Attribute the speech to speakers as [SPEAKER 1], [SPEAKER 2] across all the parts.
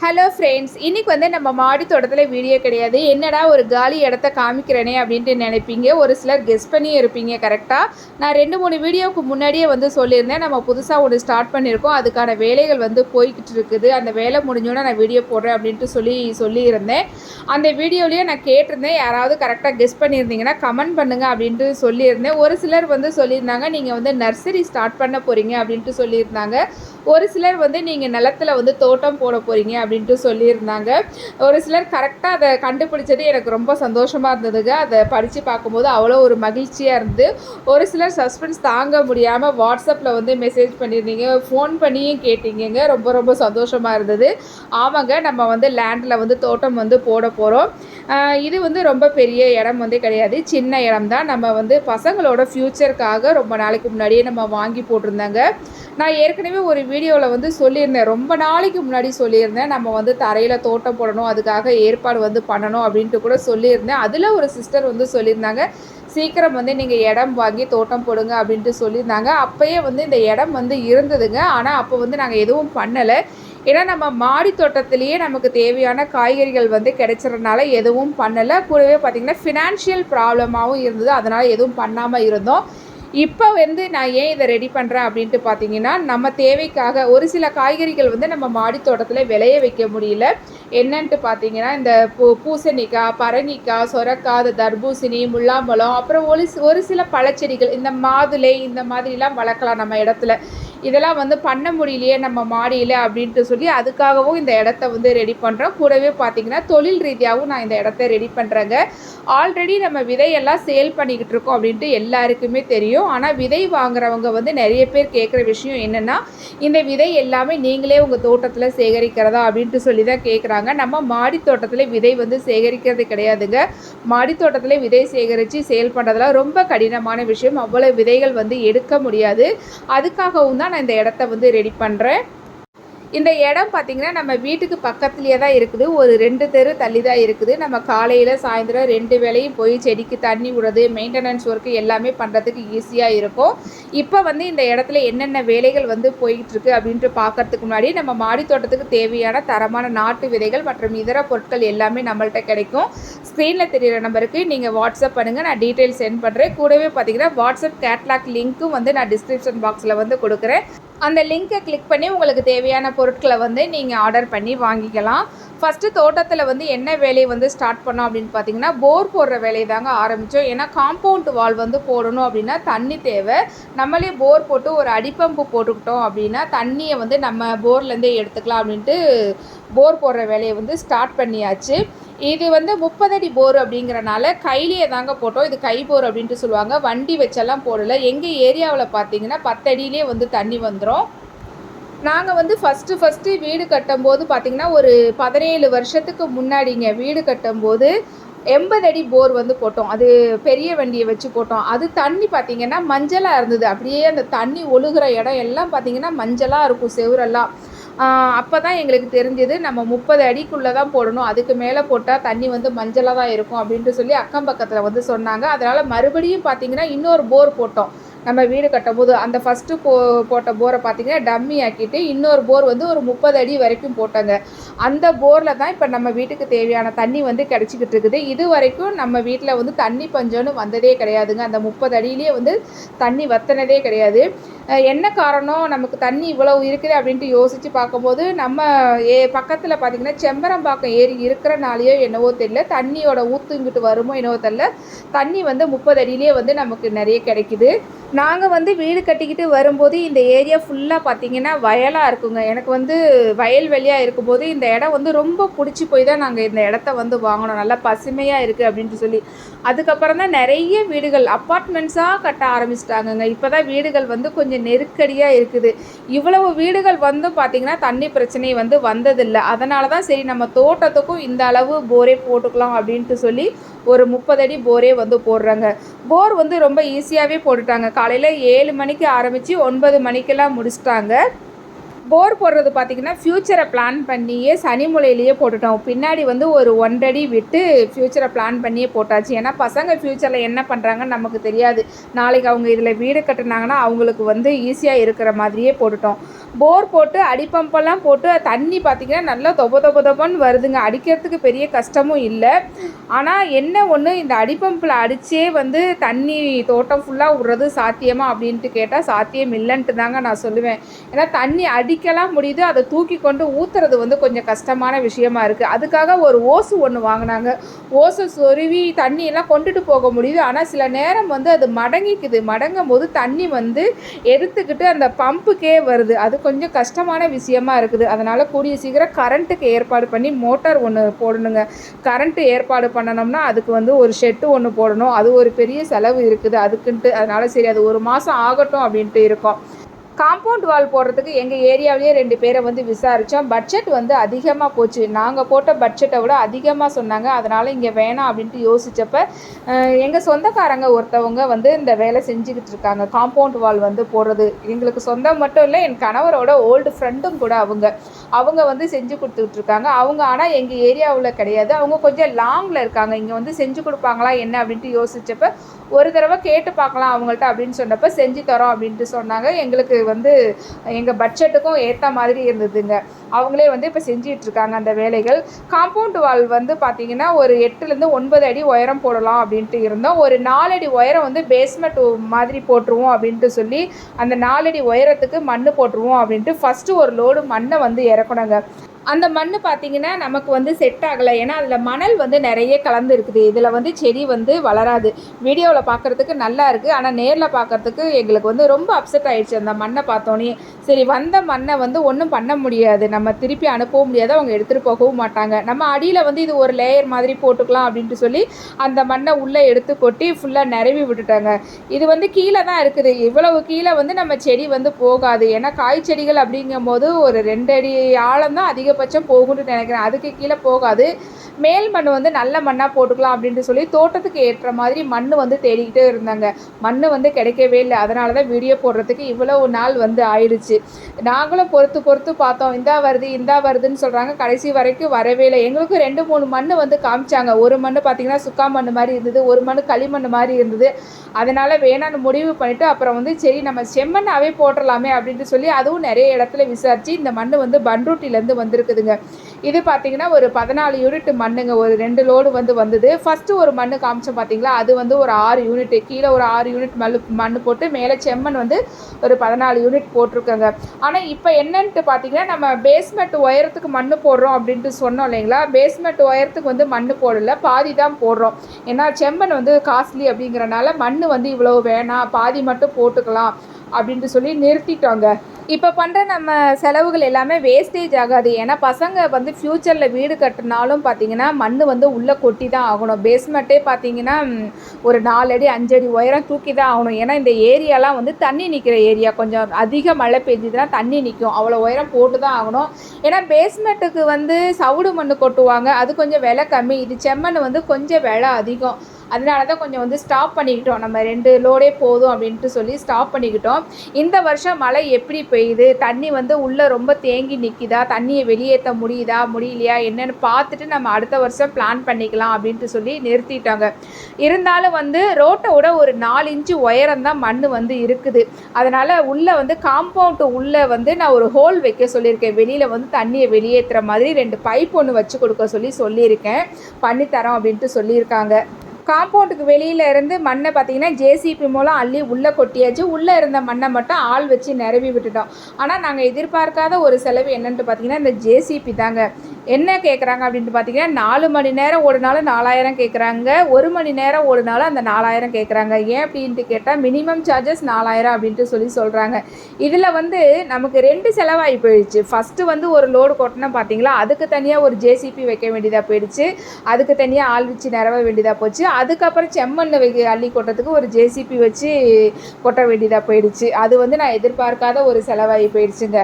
[SPEAKER 1] Hello friends இன்றைக்கி வந்து நம்ம மாடி தோட்டத்தில் வீடியோ கிடையாது. என்னடா ஒரு காலி இடத்த காமிக்கிறேனே அப்படின்ட்டு நினைப்பீங்க. ஒரு சிலர் கெஸ் பண்ணி இருப்பீங்க கரெக்டாக நான் ரெண்டு மூணு வீடியோவுக்கு முன்னாடியே வந்து சொல்லியிருந்தேன். நம்ம புதுசாக ஒன்று ஸ்டார்ட் பண்ணியிருக்கோம். அதுக்கான வேலைகள் வந்து போய்கிட்டு இருக்குது. அந்த வேலை முடிஞ்சோன்னா நான் வீடியோ போடுறேன் அப்படின்ட்டு சொல்லி சொல்லியிருந்தேன். அந்த வீடியோலேயே நான் கேட்டிருந்தேன். யாராவது கரெக்டாக கெஸ் பண்ணியிருந்தீங்கன்னா கமெண்ட் பண்ணுங்கள் அப்படின்ட்டு சொல்லியிருந்தேன். ஒரு சிலர் வந்து சொல்லியிருந்தாங்க நீங்கள் வந்து நர்சரி ஸ்டார்ட் பண்ண போகிறீங்க அப்படின்ட்டு சொல்லியிருந்தாங்க. ஒரு சிலர் வந்து நீங்கள் நிலத்தில் வந்து தோட்டம் போட போகிறீங்க அப்படின்ட்டு சொல்லியிருந்தாங்க. ஒரு சிலர் கரெக்டாக அதை கண்டுபிடிச்சது எனக்கு ரொம்ப சந்தோஷமாக இருந்ததுங்க. அதை படித்து பார்க்கும்போது அவ்வளோ ஒரு மகிழ்ச்சியாக இருந்து ஒரு சிலர் சஸ்பென்ஸ் தாங்க முடியாமல் வாட்ஸ்அப்பில் வந்து மெசேஜ் பண்ணியிருந்தீங்க. ஃபோன் பண்ணியும் கேட்டீங்கங்க. ரொம்ப ரொம்ப சந்தோஷமாக இருந்தது. ஆமாங்க நம்ம வந்து லேண்டில் வந்து தோட்டம் வந்து போட போகிறோம் இது வந்து ரொம்ப பெரிய இடம் வந்து கிடையாது. சின்ன இடம் தான். நம்ம வந்து பசங்களோட ஃப்யூச்சருக்காக ரொம்ப நாளைக்கு முன்னாடியே நம்ம வாங்கி போட்டிருந்தாங்க. நான் ஏற்கனவே ஒரு வீடியோவில் வந்து சொல்லியிருந்தேன். ரொம்ப நாளைக்கு முன்னாடி சொல்லியிருந்தேன். நம்ம வந்து தரையில் தோட்டம் போடணும் அதுக்காக ஏற்பாடு வந்து பண்ணணும் அப்படின்ட்டு கூட சொல்லியிருந்தேன். அதில் ஒரு சிஸ்டர் வந்து சொல்லியிருந்தாங்க சீக்கிரம் வந்து நீங்கள் இடம் வாங்கி தோட்டம் போடுங்க அப்படின்ட்டு சொல்லியிருந்தாங்க. அப்போயே வந்து இந்த இடம் வந்து இருந்ததுங்க. ஆனால் அப்போ வந்து நாங்கள் எதுவும் பண்ணலை. ஏன்னா நம்ம மாடி தோட்டத்திலேயே நமக்கு தேவையான காய்கறிகள் வந்து கிடைச்சறதுனால எதுவும் பண்ணலை. கூடவே பார்த்திங்கன்னா ஃபினான்ஷியல் ப்ராப்ளமாகவும் இருந்தது. அதனால் எதுவும் பண்ணாமல் இருந்தோம். இப்போ வந்து நான் ஏன் இதை ரெடி பண்ணுறேன் அப்படின்ட்டு பார்த்தீங்கன்னா நம்ம தேவைக்காக ஒரு சில காய்கறிகள் வந்து நம்ம மாடி தோட்டத்தில் விளைய வைக்க முடியல. என்னன்ட்டு பார்த்தீங்கன்னா இந்த பூ பூசணிக்காய் பரங்கிக்காய் சொரக்காய் தர்பூசணி முல்லாம்பழம் அப்புறம் ஒரு ஒரு சில பழச்செடிகள் இந்த மாதுளை இந்த மாதிரிலாம் வளர்க்கலாம் நம்ம இடத்துல. இதெல்லாம் வந்து பண்ண முடியலையே நம்ம மாடியில் அப்படின்ட்டு சொல்லி அதுக்காகவும் இந்த இடத்த வந்து ரெடி பண்ணுறோம் கூடவே பார்த்தீங்கன்னா தொழில் ரீதியாகவும் நான் இந்த இடத்த ரெடி பண்ணுறேங்க ஆல்ரெடி நம்ம விதையெல்லாம் சேல் பண்ணிக்கிட்டு இருக்கோம் அப்படின்ட்டு எல்லாருக்குமே தெரியும். ஆனால் விதை வாங்குறவங்க வந்து நிறைய பேர் கேட்குற விஷயம் என்னென்னா இந்த விதை எல்லாமே நீங்களே உங்கள் தோட்டத்தில் சேகரிக்கிறதா அப்படின்ட்டு சொல்லி தான் கேட்குறாங்க நம்ம மாடி தோட்டத்தில் விதை வந்து சேகரிக்கிறது கிடையாதுங்க. மாடி தோட்டத்தில் விதை சேகரித்து சேல் பண்ணுறதுலாம் ரொம்ப கடினமான விஷயம். அவ்வளோ விதைகள் வந்து எடுக்க முடியாது. அதுக்காகவும் தான் தான் நான் இந்த இடத்த வந்து ரெடி பண்ணுறேன் இந்த இடம் பார்த்திங்கன்னா நம்ம வீட்டுக்கு பக்கத்துலேயே தான் இருக்குது. ஒரு ரெண்டு தெரு தள்ளி தான் இருக்குது. நம்ம காலையில் சாயந்தரம் ரெண்டு வேளையும் போய் செடிக்கு தண்ணி விடுறது மெயின்டெனன்ஸ் ஒர்க்கு எல்லாமே பண்ணுறதுக்கு ஈஸியாக இருக்கும். இப்போ வந்து இந்த இடத்துல என்னென்ன வேலைகள் வந்து போய்கிட்டுருக்கு அப்படின்ட்டு பார்க்கறதுக்கு முன்னாடி நம்ம மாடி தோட்டத்துக்கு தேவையான தரமான நாட்டு விதைகள் மற்றும் இதர பொருட்கள் எல்லாமே நம்மள்ட்ட கிடைக்கும். ஸ்க்ரீனில் தெரியிற நம்பருக்கு நீங்கள் வாட்ஸ்அப் பண்ணுங்கள் நான் டீட்டெயில் சென்ட் பண்ணுறேன் கூடவே பார்த்திங்கன்னா வாட்ஸ்அப் கேட்லாக் லிங்க்கும் வந்து நான் டிஸ்கிரிப்ஷன் பாக்ஸில் வந்து கொடுக்குறேன். அந்த லிங்கை கிளிக் பண்ணி உங்களுக்கு தேவையான பொருட்களை வந்து நீங்கள் ஆர்டர் பண்ணி வாங்கிக்கலாம். ஃபஸ்ட்டு தோட்டத்தில் வந்து என்ன வேலையை வந்து ஸ்டார்ட் பண்ணோம் அப்படின்னு பார்த்தீங்கன்னா போர் போடுற வேலையை தாங்க ஆரம்பித்தோம் ஏன்னா காம்பவுண்ட் வால் வந்து போடணும் அப்படின்னா தண்ணி தேவை. நம்மளே போர் போட்டு ஒரு அடிப்பம்பு போட்டுக்கிட்டோம் அப்படின்னா தண்ணியை வந்து நம்ம போர்லேருந்தே எடுத்துக்கலாம் அப்படின்ட்டு போர் போடுற வேலையை வந்து ஸ்டார்ட் பண்ணியாச்சு. இது வந்து முப்பதடி போர் அப்படிங்கிறனால கையிலேயே தாங்க போட்டோம். இது கை போர் அப்படின்ட்டு சொல்லுவாங்க. வண்டி வச்செல்லாம் போடலை. எங்கள் ஏரியாவில் பார்த்தீங்கன்னா பத்தடியிலே வந்து தண்ணி வந்துடும் நாங்கள் வந்து ஃபஸ்ட்டு ஃபஸ்ட்டு வீடு கட்டும்போது பார்த்திங்கன்னா ஒரு பதினேழு வருஷத்துக்கு முன்னாடிங்க வீடு கட்டும்போது எண்பது அடி போர் வந்து போட்டோம். அது பெரிய வண்டியை வச்சு போட்டோம். அது தண்ணி பார்த்திங்கன்னா மஞ்சளாக இருந்தது. அப்படியே அந்த தண்ணி ஒழுகுற இடம் எல்லாம் பார்த்திங்கன்னா மஞ்சளாக இருக்கும் செவுரெல்லாம். அப்போ தான் எங்களுக்கு தெரிஞ்சது நம்ம முப்பது அடிக்குள்ளே தான் போடணும். அதுக்கு மேலே போட்டால் தண்ணி வந்து மஞ்சளாக தான் இருக்கும் அப்படின்ட்டு சொல்லி அக்கம் பக்கத்தில் வந்து சொன்னாங்க. அதனால் மறுபடியும் பார்த்திங்கன்னா இன்னொரு போர் போட்டோம். நம்ம வீடு கட்டும்போது அந்த ஃபஸ்ட்டு போ போட்ட போரை பார்த்தீங்கன்னா டம்மி ஆக்கிட்டு இன்னொரு போர் வந்து ஒரு முப்பது அடி வரைக்கும் போட்டாங்க. அந்த போரில் தான் இப்போ நம்ம வீட்டுக்கு தேவையான தண்ணி வந்து கிடச்சிக்கிட்டு இருக்குது. இது வரைக்கும் நம்ம வீட்டில் வந்து தண்ணி பஞ்சம்னு வந்ததே கிடையாதுங்க. அந்த முப்பது அடியிலே வந்து தண்ணி வத்தினதே கிடையாது. என்ன காரணம்? நமக்கு தண்ணி இவ்வளவு இருக்குது அப்படின்ட்டு யோசித்து பார்க்கும்போது நம்ம ஏ பக்கத்தில் பார்த்திங்கன்னா செம்பரம்பாக்கம் ஏரி இருக்கிறனாலேயோ என்னவோ தெரியல. தண்ணியோட ஊத்துங்கிட்டு வருமோ என்னவோ தெரியல. தண்ணி வந்து முப்பது அடியிலே வந்து நமக்கு நிறைய கிடைக்குது. நாங்கள் வந்து வீடு கட்டிக்கிட்டு வரும்போது இந்த ஏரியா ஃபுல்லாக பார்த்திங்கன்னா வயலாக இருக்குங்க. எனக்கு வந்து வயல்வெளியாக இருக்கும்போது இந்த இடம் வந்து ரொம்ப பிடிச்சி போய் தான் நாங்கள் இந்த இடத்த வந்து வாங்கினோம். நல்லா பசுமையாக இருக்குது அப்படின்ட்டு சொல்லி. அதுக்கப்புறம் தான் நிறைய வீடுகள் அப்பார்ட்மெண்ட்ஸாக கட்ட ஆரம்பிச்சிட்டாங்கங்க. இப்போ தான் வீடுகள் வந்து கொஞ்சம் நெருக்கடியாக இருக்குது. இவ்வளவு வீடுகள் வந்தும் பார்த்திங்கன்னா தண்ணி பிரச்சனை வந்து வந்ததில்லை. அதனால தான் சரி நம்ம தோட்டத்துக்கும் இந்த அளவு போரே போட்டுக்கலாம் அப்படின்ட்டு சொல்லி ஒரு முப்பது அடி போரே வந்து போடுறாங்க. போர் வந்து ரொம்ப ஈஸியாகவே போட்டுட்டாங்க. காலையில் ஏழு மணிக்கு ஆரம்பித்து ஒன்பது மணிக்கெல்லாம் முடிச்சிட்டாங்க. போர் போடுறது பார்த்திங்கன்னா ஃப்யூச்சரை பிளான் பண்ணியே சனி மூலையிலேயே போட்டுட்டோம். பின்னாடி வந்து ஒரு ஒன்றடி விட்டு ஃப்யூச்சரை பிளான் பண்ணியே போட்டாச்சு. ஏன்னா பசங்க ஃப்யூச்சரில் என்ன பண்ணுறாங்கன்னு நமக்கு தெரியாது. நாளைக்கு அவங்க இதில் வீடு கட்டுனாங்கன்னா அவங்களுக்கு வந்து ஈஸியாக இருக்கிற மாதிரியே போட்டுட்டோம். போர் போட்டு அடிப்பம்பெல்லாம் போட்டு தண்ணி பார்த்திங்கன்னா நல்லா தொப தொப தொபன்னு வருதுங்க. அடிக்கிறதுக்கு பெரிய கஷ்டமும் இல்லை. ஆனால் என்ன ஒன்று இந்த அடிப்பம்பில் அடித்தே வந்து தண்ணி தோட்டம் ஃபுல்லாக விட்றது சாத்தியமா அப்படின்ட்டு கேட்டால் சாத்தியம் இல்லைன்ட்டு தாங்க நான் சொல்லுவேன். ஏன்னா தண்ணி அடி அடிக்கலாம் முடியுது. அதை தூக்கி கொண்டு ஊற்றுறது வந்து கொஞ்சம் கஷ்டமான விஷயமா இருக்குது அதுக்காக ஒரு ஓசு ஒன்று வாங்கினாங்க. ஓசை சொருவி தண்ணியெல்லாம் கொண்டுட்டு போக முடியுது. ஆனால் சில நேரம் வந்து அது மடங்கிக்குது. மடங்கும் போது தண்ணி வந்து எடுத்துக்கிட்டு அந்த பம்புக்கே வருது. அது கொஞ்சம் கஷ்டமான விஷயமா இருக்குது. அதனால் கூடிய சீக்கிரம் கரண்ட்டுக்கு ஏற்பாடு பண்ணி மோட்டார் ஒன்று போடணுங்க. கரண்ட்டு ஏற்பாடு பண்ணணும்னா அதுக்கு வந்து ஒரு ஷெட்டு ஒன்று போடணும். அது ஒரு பெரிய செலவு இருக்குது. அதுக்குன்ட்டு அதனால் சரி அது ஒரு மாதம் ஆகட்டும் அப்படின்ட்டு இருக்கோம். காம்பவுண்ட் வால் போடுறதுக்கு எங்கள் ஏரியாவிலேயே ரெண்டு பேரை வந்து விசாரித்தோம் பட்ஜெட் வந்து அதிகமாக போச்சு. நாங்கள் போட்ட பட்ஜெட்டை விட அதிகமாக சொன்னாங்க. அதனால் இங்கே வேணாம் அப்படின்ட்டு யோசித்தப்ப எங்கள் சொந்தக்காரங்க ஒருத்தவங்க வந்து இந்த வேலை செஞ்சுக்கிட்டு இருக்காங்க. காம்பவுண்ட் வால் வந்து போடுறது எங்களுக்கு சொந்தம் மட்டும் இல்லை என் கணவரோட ஓல்டு ஃப்ரெண்டும் கூட அவங்க. அவங்க வந்து செஞ்சு கொடுத்துக்கிட்டு இருக்காங்க. அவங்க ஆனால் எங்கள் ஏரியாவில் கிடையாது. அவங்க கொஞ்சம் லாங்கில் இருக்காங்க. இங்கே வந்து செஞ்சு கொடுப்பாங்களா என்ன அப்படின்ட்டு யோசித்தப்ப ஒரு தடவை கேட்டு பார்க்கலாம் அவங்கள்ட்ட அப்படின்னு சொன்னப்போ செஞ்சு தரோம் அப்படின்ட்டு சொன்னாங்க. எங்களுக்கு வந்து எங்கள் பட்ஜெட்டுக்கும் ஏற்ற மாதிரி இருந்ததுங்க. அவங்களே வந்து இப்போ செஞ்சிட்ருக்காங்க அந்த வேலைகள். காம்பவுண்ட் வால் வந்து பார்த்திங்கன்னா ஒரு எட்டுலேருந்து ஒன்பது அடி உயரம் போடலாம் அப்படின்ட்டு இருந்தோம். ஒரு நாலடி உயரம் வந்து பேஸ்மெண்ட் மாதிரி போட்டுருவோம் அப்படின்ட்டு சொல்லி அந்த நாலடி உயரத்துக்கு மண் போட்டுருவோம் அப்படின்ட்டு ஃபஸ்ட்டு ஒரு லோடு மண்ணை வந்து இறக்கணுங்க அந்த மண் பார்த்திங்கன்னா நமக்கு வந்து செட் ஆகலை. ஏன்னா அதில் மணல் வந்து நிறைய கலந்து இருக்குது இதில் வந்து செடி வந்து வளராது. வீடியோவில் பார்க்குறதுக்கு நல்லா இருக்குது ஆனால் நேரில் பார்க்குறதுக்கு எங்களுக்கு வந்து ரொம்ப அப்செட் ஆயிடுச்சு. அந்த மண்ணை பார்த்தோன்னே சரி வந்த மண்ணை வந்து ஒன்றும் பண்ண முடியாது. நம்ம திருப்பி அனுப்பவும் முடியாது. அவங்க எடுத்துகிட்டு போகவும் மாட்டாங்க. நம்ம அடியில் வந்து இது ஒரு லேயர் மாதிரி போட்டுக்கலாம் அப்படின்ட்டு சொல்லி அந்த மண்ணை உள்ளே எடுத்து கொட்டி ஃபுல்லாக நிரவி விட்டுட்டாங்க. இது வந்து கீழே தான் இருக்குது. இவ்வளவு கீழே வந்து நம்ம செடி வந்து போகாது. ஏன்னா காய் செடிகள் அப்படிங்கும்போது ஒரு ரெண்டு அடி ஆழம் தான் அதிகபட்சம் போகும்னு நினைக்கிறேன். அதுக்கு கீழே போகாது. மேல் மண் வந்து நல்ல மண்ணாக போட்டுக்கலாம் அப்படின்ட்டு சொல்லி தோட்டத்துக்கு ஏற்ற மாதிரி மண் வந்து தேடிக்கிட்டே இருந்தாங்க. மண் வந்து கிடைக்கவே இல்லை. அதனால தான் வீடியோ போடுறதுக்கு இவ்வளோ நாள் வந்து ஆயிடுச்சு. நாங்களும் பொறுத்து பொறுத்து பார்த்தோம். இந்தா வருது இந்தா வருதுன்னு சொல்கிறாங்க கடைசி வரைக்கும் வரவே இல்லை. எங்களுக்கும் ரெண்டு மூணு மண் வந்து காமிச்சாங்க. ஒரு மண் பார்த்திங்கன்னா சுக்கா மண் மாதிரி இருந்தது. ஒரு மண் களிமண் மாதிரி இருந்தது. அதனால் வேணான்னு முடிவு பண்ணிவிட்டு அப்புறம் வந்து சரி நம்ம செம்மண்ணாவே போட்டுடலாமே அப்படின்ட்டு சொல்லி அதுவும் நிறைய இடத்துல விசாரித்து இந்த மண் வந்து பண்ருட்டிலேருந்து வந்திருக்குதுங்க. இது பார்த்தீங்கன்னா ஒரு பதினாலு யூனிட் மண்ணுங்க. ஒரு ரெண்டு லோடு வந்து வந்தது. ஃபஸ்ட்டு ஒரு மண் காமிச்சோம் பார்த்தீங்களா அது வந்து ஒரு ஆறு யூனிட் கீழே ஒரு ஆறு யூனிட் மண் மண் போட்டு மேலே செம்மண் வந்து ஒரு பதினாலு யூனிட் போட்டிருக்கோங்க. ஆனால் இப்போ என்னன்ட்டு பார்த்தீங்கன்னா நம்ம பேஸ்மெண்ட் உயரத்துக்கு மண் போடுறோம் அப்படின்ட்டு சொன்னோம் இல்லைங்களா? பேஸ்மெண்ட் உயரத்துக்கு வந்து மண் போடல. பாதி தான் போடுறோம். ஏன்னா செம்மண் வந்து காஸ்ட்லி அப்படிங்கிறனால மண் வந்து இவ்வளோ வேணாம். பாதி மட்டும் போட்டுக்கலாம். அப்படின்ட்டு சொல்லி நிறுத்திட்டோங்க. இப்போ பண்ணுற நம்ம செலவுகள் எல்லாமே வேஸ்டேஜ் ஆகாது. ஏன்னா பசங்க வந்து ஃப்யூச்சரில் வீடு கட்டினாலும் பார்த்தீங்கன்னா மண் வந்து உள்ளே கொட்டி தான் ஆகணும் பேஸ்மெண்ட்டே பார்த்தீங்கன்னா ஒரு ஒரு நாலடி அஞ்சடி உயரம் தூக்கி தான் ஆகணும். ஏன்னா இந்த ஏரியாலாம் வந்து தண்ணி நிற்கிற ஏரியா. கொஞ்சம் அதிக மழை பெஞ்சுதுன்னா தண்ணி நிற்கும் அவ்வளோ உயரம் போட்டு தான் ஆகணும். ஏன்னா பேஸ்மெண்ட்டுக்கு வந்து சவுடு மண் கொட்டுவாங்க. அது கொஞ்சம் விலை கம்மி. இது செம்மண் வந்து கொஞ்சம் விலை அதிகம். அதனால தான் கொஞ்சம் வந்து ஸ்டாப் பண்ணிக்கிட்டோம். நம்ம ரெண்டு லோடே போதும் அப்படின்ட்டு சொல்லி ஸ்டாப் பண்ணிக்கிட்டோம். இந்த வருஷம் மழை எப்படி பெய்யுது? தண்ணி வந்து உள்ளே ரொம்ப தேங்கி நிற்கிதா தண்ணியை வெளியேற்ற முடியுதா? முடியலையா? என்னன்னு பார்த்துட்டு நம்ம அடுத்த வருஷம் பிளான் பண்ணிக்கலாம் அப்படின்ட்டு சொல்லி நிறுத்திட்டாங்க. இருந்தாலும் வந்து ரோட்டை விட ஒரு நாலு இன்ச்சு உயரம் தான் மண் வந்து இருக்குது. அதனால் உள்ளே வந்து காம்பவுண்டு உள்ளே வந்து நான் ஒரு ஹோல் வைக்க சொல்லியிருக்கேன். வெளியில் வந்து தண்ணியை வெளியேற்றுற மாதிரி ரெண்டு பைப் ஒன்று வச்சு கொடுக்க சொல்லி சொல்லியிருக்கேன். பண்ணித்தரோம் அப்படின்ட்டு சொல்லியிருக்காங்க. காம்பவுண்டுக்கு வெளியில இருந்து மண்ணை பார்த்தீங்கன்னா ஜேசிபி மூலம் அள்ளி உள்ளே கொட்டியாச்சு. உள்ளே இருந்த மண்ணை மட்டும் ஆள் வச்சு நிரவி விட்டுட்டோம். ஆனால் நாங்கள் எதிர்பார்க்காத ஒரு செலவு என்னென்ட்டு பார்த்தீங்கன்னா இந்த ஜேசிபி தாங்க. என்ன கேட்குறாங்க அப்படின்ட்டு பார்த்தீங்கன்னா நாலு மணி நேரம் ஓடினாலும் நாலாயிரம் கேட்குறாங்க ஒரு மணி நேரம் ஓடினாலும் அந்த நாலாயிரம் கேட்குறாங்க ஏன் அப்படின்ட்டு கேட்டால் மினிமம் சார்ஜஸ் நாலாயிரம் அப்படின்ட்டு சொல்லி சொல்கிறாங்க இதில் வந்து நமக்கு ரெண்டு செலவாகி போயிடுச்சு. ஃபஸ்ட்டு வந்து ஒரு லோடு கொட்டினோம் பார்த்தீங்களா அதுக்கு தனியாக ஒரு ஜேசிபி வைக்க வேண்டியதாக போயிடுச்சு. அதுக்கு தனியாக ஆள் வச்சு நிறவ வேண்டியதாக போச்சு. அதுக்கப்புறம் செம்மண் வைக்க அள்ளி கொட்டுறதுக்கு ஒரு ஜேசிபி வச்சு கொட்ட வேண்டியதாக போயிடுச்சு. அது வந்து நான் எதிர்பார்க்காத ஒரு செலவாகி போயிடுச்சுங்க.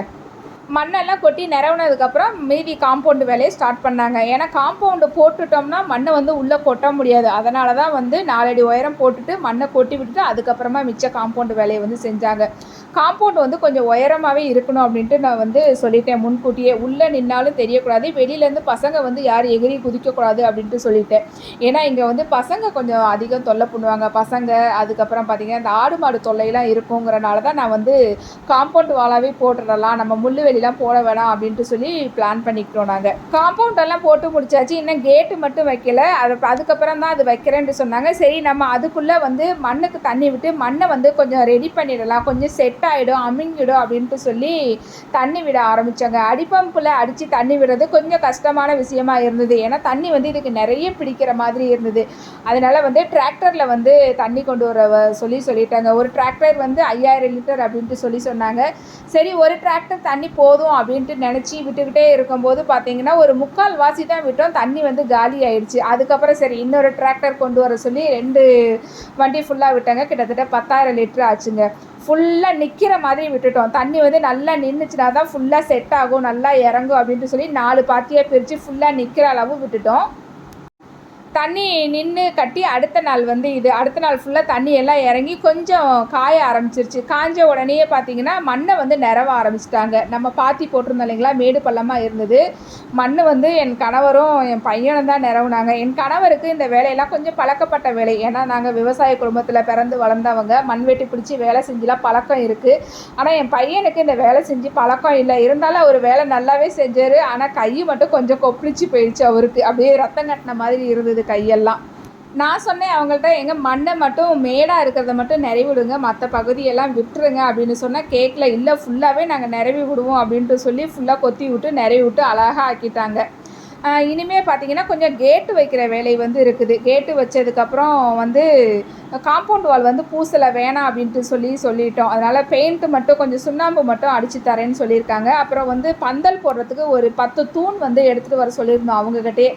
[SPEAKER 1] மண்ணெல்லாம் கொட்டி நிறவுனதுக்கப்புறம் மீதி காம்பவுண்டு வேலையை ஸ்டார்ட் பண்ணாங்க. ஏன்னா காம்பவுண்டு போட்டுட்டோம்னா மண்ணை வந்து உள்ளே கொட்ட முடியாது. அதனால தான் வந்து நாலடி உயரம் போட்டுட்டு மண்ணை கொட்டி விட்டுட்டு அதுக்கப்புறமா மிச்ச காம்பவுண்டு வேலையை வந்து செஞ்சாங்க. காம்பவுண்ட் வந்து கொஞ்சம் உயரமாகவே இருக்கணும் அப்படின்ட்டு நான் வந்து சொல்லிட்டேன் முன்கூட்டியே. உள்ளே நின்னாலும் தெரியக்கூடாது. வெளியிலேருந்து பசங்க வந்து யார் எகிரி குதிக்கக்கூடாது அப்படின்ட்டு சொல்லிட்டேன். ஏன்னா இங்கே வந்து பசங்க கொஞ்சம் அதிகம் தொல்லை பண்ணுவாங்க. பசங்க அதுக்கப்புறம் பார்த்திங்கன்னா இந்த ஆடு மாடு தொல்லையெல்லாம் இருக்குங்கிறனால தான் நான் வந்து காம்பவுண்ட் வாலாவே போட்டுடலாம் நம்ம முள்ளு வெளிலாம் போட வேணாம் அப்படின்ட்டு சொல்லி பிளான் பண்ணிக்கிட்டோம் நாங்கள் காம்பவுண்ட் எல்லாம் போட்டு முடிச்சாச்சு. இன்னும் கேட்டு மட்டும் வைக்கல. அது அதுக்கப்புறம் தான் அது வைக்கிறேன்ட்டு சொன்னாங்க. சரி நம்ம அதுக்குள்ளே வந்து மண்ணுக்கு தண்ணி விட்டு மண்ணை வந்து கொஞ்சம் ரெடி பண்ணிடலாம். கொஞ்சம் செட் ஆகிடும் அமிங்கிடும் அப்படின்ட்டு சொல்லி தண்ணி விட ஆரம்பித்தாங்க அடிப்பம்பில் அடித்து தண்ணி விடுறது கொஞ்சம் கஷ்டமான விஷயமா இருந்தது. ஏன்னா தண்ணி வந்து இதுக்கு நிறைய பிடிக்கிற மாதிரி இருந்தது. அதனால் வந்து டிராக்டரில் வந்து தண்ணி கொண்டு வர வ- சொல்லி சொல்லிட்டாங்க. ஒரு டிராக்டர் வந்து ஐயாயிரம் லிட்டர் அப்படின்ட்டு சொல்லி சொன்னாங்க. சரி ஒரு டிராக்டர் தண்ணி போதும் அப்படின்ட்டு நினச்சி விட்டுக்கிட்டே இருக்கும்போது பார்த்தீங்கன்னா ஒரு முக்கால் வாசி தான் விட்டோம். தண்ணி வந்து காலி ஆயிடுச்சு. அதுக்கப்புறம் சரி இன்னொரு டிராக்டர் கொண்டு வர சொல்லி ரெண்டு வண்டி ஃபுல்லாக விட்டாங்க. கிட்டத்தட்ட பத்தாயிரம் லிட்டர் ஆச்சுங்க. ஃபுல்லாக நிற்கிற மாதிரி விட்டுட்டோம். தண்ணி வந்து நல்லா நின்றுச்சுனா தான் ஃபுல்லாக செட் ஆகும் நல்லா இறங்கும் அப்படின்ட்டு சொல்லி நாலு பாத்தியாக பிரித்து ஃபுல்லாக நிற்கிற அளவு விட்டுட்டோம். தண்ணி நின்று கட்டி அடுத்த நாள் வந்து இது அடுத்த நாள் ஃபுல்லாக தண்ணி எல்லாம் இறங்கி கொஞ்சம் காய ஆரம்பிச்சிருச்சு. காஞ்ச உடனேயே பார்த்தீங்கன்னா மண்ணை வந்து நிறவ ஆரம்பிச்சிட்டாங்க. நம்ம பாத்தி போட்டிருந்தோம் இல்லைங்களா? மேடு பள்ளமாக இருந்தது. மண் வந்து என் கணவரும் என் பையனும் தான் நிறவுனாங்க என் கணவருக்கு இந்த வேலையெல்லாம் கொஞ்சம் பழக்கப்பட்ட வேலை. ஏன்னா நாங்கள் விவசாய குடும்பத்தில் பிறந்து வளர்ந்தவங்க. மண் வெட்டி பிடிச்சி வேலை செஞ்சுலாம் பழக்கம் இருக்குது ஆனால் என் பையனுக்கு இந்த வேலை செஞ்சு பழக்கம் இல்லை. இருந்தாலும் அவர் வேலை நல்லாவே செஞ்சார். ஆனால் கை மட்டும் கொஞ்சம் கொப்பளிச்சு போயிடுச்சு அவருக்கு. அப்படியே ரத்தம் கட்டின மாதிரி இருந்தது. கையெல்லாம். நான் சொன்னேன் அவங்கள்ட்ட எங்கள் மண்ணை மட்டும் மேடாக இருக்கிறத மட்டும் நிறவி விடுங்க மற்ற பகுதியெல்லாம் விட்டுருங்க அப்படின்னு சொன்னால் கேட்கல இல்லை ஃபுல்லாகவே நாங்கள் நிறவி விடுவோம் அப்படின்ட்டு சொல்லி ஃபுல்லாக கொத்தி விட்டு நிறவி விட்டு அழகாக ஆக்கிட்டாங்க இனிமேல் பார்த்தீங்கன்னா கொஞ்சம் கேட்டு வைக்கிற வேலை வந்து இருக்குது. கேட்டு வச்சதுக்கப்புறம் வந்து காம்பவுண்ட் வால் வந்து பூசலை வேணாம் அப்படின்ட்டு சொல்லி சொல்லிட்டோம். அதனால் பெயிண்ட்டு மட்டும் கொஞ்சம் சுண்ணாம்பு மட்டும் அடித்து தரேன்னு சொல்லியிருக்காங்க. அப்புறம் வந்து பந்தல் போடுறதுக்கு ஒரு பத்து தூண் வந்து எடுத்துகிட்டு வர சொல்லியிருந்தோம் அவங்கக்கிட்டே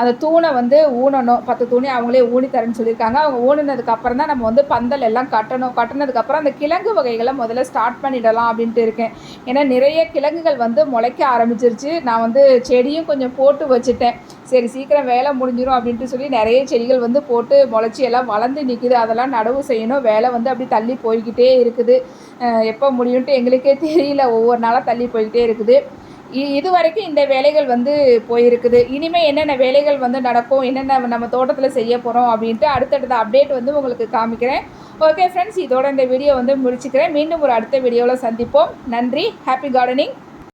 [SPEAKER 1] அந்த தூணை வந்து ஊனணும். பத்து தூணை அவங்களே ஊனி தரேன்னு சொல்லியிருக்காங்க. அவங்க ஊனினதுக்கப்புறம் தான் நம்ம வந்து பந்தல் எல்லாம் கட்டணும். கட்டினதுக்கப்புறம் அந்த கிழங்கு வகைகளை முதல்ல ஸ்டார்ட் பண்ணிடலாம் அப்படின்ட்டு இருக்கேன். ஏன்னா நிறைய கிழங்குகள் வந்து முளைக்க ஆரம்பிச்சிருச்சு. நான் வந்து செடியும் கொஞ்சம் போட்டு வச்சுட்டேன். சரி சீக்கிரம் வேலை முடிஞ்சிடும் அப்படின்ட்டு சொல்லி நிறைய செடிகள் வந்து போட்டு முளைச்சி எல்லாம் வளர்ந்து நிற்குது அதெல்லாம் நடவு செய்யணும். வேலை வந்து அப்படி தள்ளி போய்கிட்டே இருக்குது. எப்போ முடியும்ட்டு எங்களுக்கே தெரியல. ஒவ்வொரு நாளாக தள்ளி போய்கிட்டே இருக்குது. இது வரைக்கும் இந்த வேலைகள் வந்து போயிருக்குது. இனிமேல் என்னென்ன வேலைகள் வந்து நடக்கும் என்னென்ன நம்ம தோட்டத்தில் செய்ய போகிறோம் அப்படின்ட்டு அடுத்தடுத்த அப்டேட் வந்து உங்களுக்கு காமிக்கிறேன். ஓகே ஃப்ரெண்ட்ஸ் இதோட இந்த வீடியோ வந்து முடிச்சுக்கிறேன். மீண்டும் ஒரு அடுத்த வீடியோவில் சந்திப்போம். நன்றி. Happy gardening